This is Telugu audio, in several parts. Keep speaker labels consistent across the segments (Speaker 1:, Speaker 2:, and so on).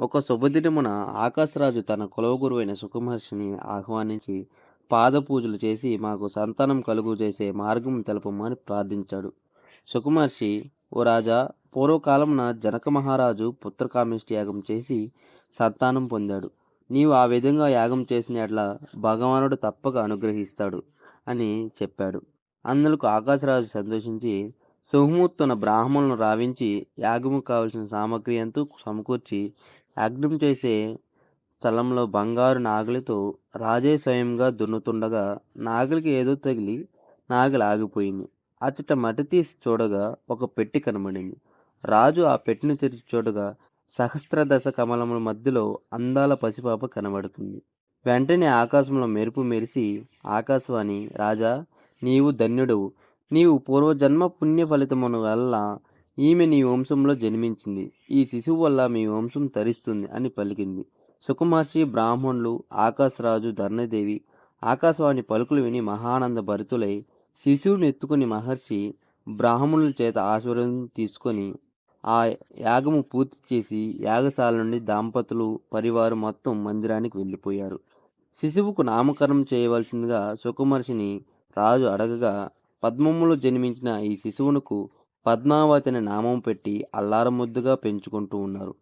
Speaker 1: ఒక శుభదినమున ఆకాశరాజు తన కులవగురువైన సుఖమహర్షిని ఆహ్వానించి పాదపూజలు చేసి మాకు సంతానం కలుగు చేసే మార్గం తెలుపమని ప్రార్థించాడు. సుఖమహర్షి ఓ రాజా పూర్వకాలమున జనక మహారాజు పుత్రకామిష్టి యాగం చేసి సంతానం పొందాడు. నీవు ఆ విధంగా యాగం చేసిన ఎట్లా భగవానుడు తప్పక అనుగ్రహిస్తాడు అని చెప్పాడు. అందులకు ఆకాశరాజు సంతోషించి సుహమూర్తున్న బ్రాహ్మణులను రావించి యాగము కావలసిన సామగ్రి అంతా సమకూర్చి యాగ్నం చేసే స్థలంలో బంగారు నాగలితో రాజే స్వయంగా దున్నుతుండగా నాగలికి ఏదో తగిలి నాగలి ఆగిపోయింది. అచ్చట మట్టి తీసి చూడగా ఒక పెట్టి కనబడింది. రాజు ఆ పెట్టిని తెరిచి చూడగా సహస్రదశ కమలముల మధ్యలో అందాల పసిపాప కనబడుతుంది. వెంటనే ఆకాశంలో మెరుపు మెరిసి ఆకాశవాణి రాజా నీవు ధన్యుడవు. నీవు పూర్వజన్మ పుణ్య ఫలితమును వల్ల ఈమె నీ వంశంలో జన్మించింది. ఈ శిశువు వల్ల మీ వంశం తరిస్తుంది అని పలికింది. సుకుమహర్షి బ్రాహ్మణులు ఆకాశరాజు ధర్ణదేవి ఆకాశవాణి పలుకులు విని మహానంద భరితులై శిశువుని ఎత్తుకుని మహర్షి బ్రాహ్మణుల చేత ఆశీర్వాదం తీసుకొని ఆ యాగము పూర్తి చేసి యాగశాల నుండి దంపతులు పరివారం మొత్తం మందిరానికి వెళ్ళిపోయారు. శిశువుకు నామకరణం చేయవలసిందిగా సుకుమహర్షిని రాజు అడగగా పద్మములో జన్మించిన ఈ శిశువునకు పద్మావతి అనే నామం పెట్టి అల్లారముద్దుగా పెంచుకుంటూ ఉన్నారు.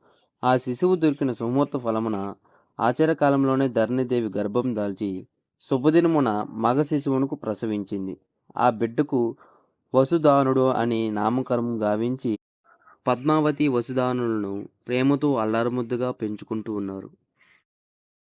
Speaker 1: ఆ శిశువు దొరికిన సుముహూర్త ఫలమున ఆచారకాలంలోనే ధరణిదేవి గర్భం దాల్చి శుభదినమున మగ శిశువునకు ప్రసవించింది. ఆ బిడ్డకు వసుదానుడు అని నామకరణం గావించి పద్మావతి వసుదానులను ప్రేమతో అల్లారముద్దుగా పెంచుకుంటూ ఉన్నారు.